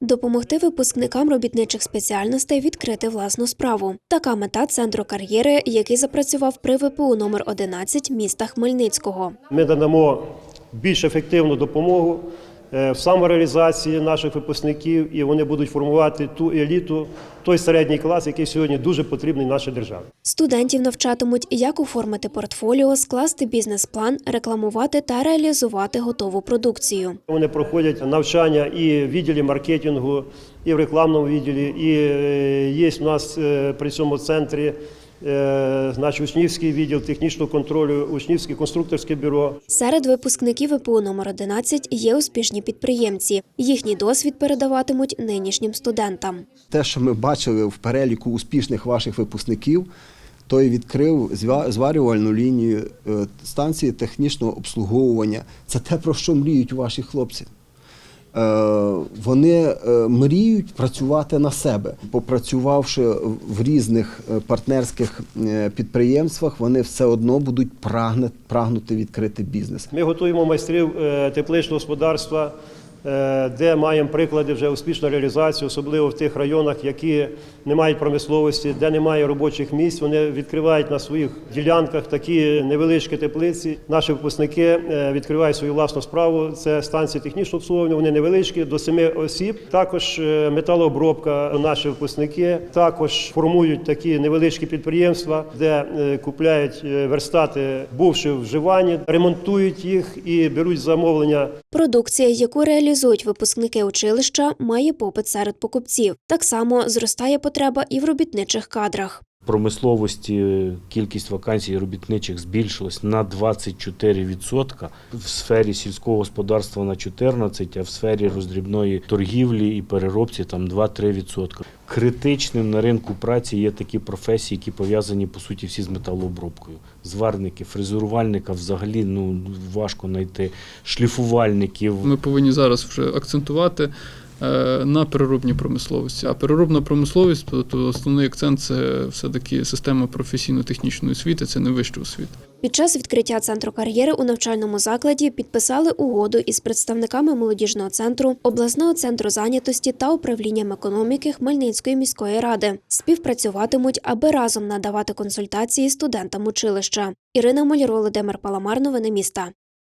Допомогти випускникам робітничих спеціальностей відкрити власну справу. Така мета центру кар'єри, який запрацював при ВПУ номер 11 міста Хмельницького. Ми надамо більш ефективну допомогу в самореалізації наших випускників, і вони будуть формувати ту еліту, той середній клас, який сьогодні дуже потрібний нашій державі. Студентів навчатимуть, як оформити портфоліо, скласти бізнес-план, рекламувати та реалізувати готову продукцію. Вони проходять навчання і в відділі маркетингу, і в рекламному відділі. І е, є у нас е, при цьому центрі е, значить, учнівський відділ технічного контролю, учнівське конструкторське бюро. Серед випускників ВПУ номер 11 є успішні підприємці. Їхній досвід передаватимуть нинішнім студентам. Те, що ми бачили в переліку успішних ваших випускників, той відкрив зварювальну лінію е, станції технічного обслуговування. Це те, про що мріють ваші хлопці. Е, Вони е, мріють працювати на себе. Попрацювавши в різних е, партнерських підприємствах, вони все одно будуть прагнути відкрити бізнес. Ми готуємо майстрів тепличного господарства, де маємо приклади вже успішної реалізації, особливо в тих районах, які не мають промисловості, де немає робочих місць. Вони відкривають на своїх ділянках такі невеличкі теплиці. Наші випускники е, відкривають свою власну справу. Це станції технічного обслуговування. Вони невеличкі, до семи осіб. Також е, металообробка. Наші випускники також формують такі невеличкі підприємства, де е, купляють е, верстати, бувши вживані, ремонтують їх і беруть замовлення Продукція, яку реалізують випускники училища, має попит серед покупців. Так само зростає потреба і в робітничих кадрах. Промисловості кількість вакансій робітничих збільшилась на 24%, в сфері сільського господарства на 14%, а в сфері роздрібної торгівлі і переробці там 2-3%. Критичним на ринку праці є такі професії, які пов'язані по суті всі з металообробкою. Зварники, фрезерувальника взагалі ну важко знайти шліфувальників. Ми повинні зараз вже акцентувати на переробній промисловості. А переробна промисловість, то, то основний акцент це все-таки система професійно-технічної освіти, це не вища освіта. Під час відкриття центру кар'єри у навчальному закладі підписали угоду із представниками молодіжного центру, обласного центру зайнятості та управлінням економіки Хмельницької міської ради. Співпрацюватимуть, аби разом надавати консультації студентам училища. Ірина Мольро, Володимир Паламар, новини міста.